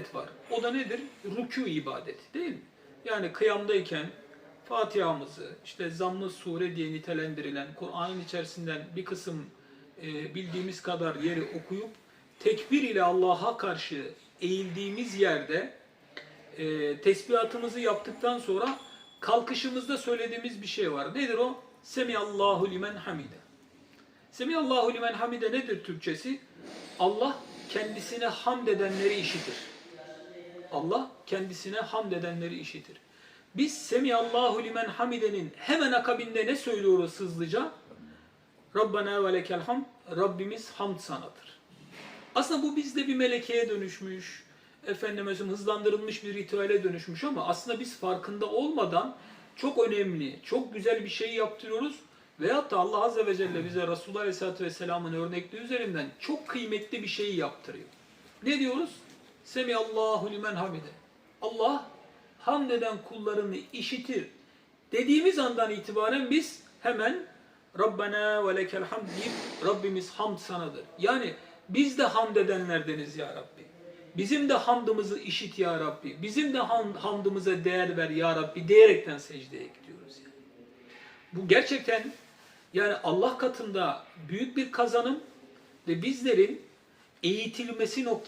ibadet var. O da nedir? Rükû ibadeti değil mi? Yani kıyamdayken Fatiha'mızı, işte zamm-ı sure diye nitelendirilen Kur'an'ın içerisinden bir kısım e, bildiğimiz kadar yeri okuyup tekbir ile Allah'a karşı eğildiğimiz yerde e, tesbihatımızı yaptıktan sonra kalkışımızda söylediğimiz bir şey var. Nedir o? Semiyallahu limen hamide. Semiyallahu limen hamide nedir Türkçesi? Allah kendisine hamd edenleri işitir. Allah kendisine hamd edenleri işitir. Biz Semiyallahu limen hamidenin hemen akabinde ne söylüyoruz hızlıca? Rabbena ve lekel hamd. Rabbimiz hamd sanadır. Aslında bu bizde bir melekeye dönüşmüş, efendim mesela hızlandırılmış bir ritüele dönüşmüş ama aslında biz farkında olmadan çok önemli, çok güzel bir şey yaptırıyoruz. Veyahut da Allah Azze ve Celle bize Resulullah Aleyhisselatü Vesselam'ın örnekliği üzerinden çok kıymetli bir şeyi yaptırıyor. Ne diyoruz? Semiyallahu limen hamide. Allah hamd eden kullarını işitir. Dediğimiz andan itibaren biz hemen Rabbena ve lekel hamd deyip Rabbimiz hamd sanadır. Yani biz de hamd edenlerdeniz ya Rabbi. Bizim de hamdımızı işit ya Rabbi. Bizim de ham- hamdımıza değer ver ya Rabbi diyerekten secdeye gidiyoruz yani. Bu gerçekten yani Allah katında büyük bir kazanım ve bizlerin eğitilmesi noktası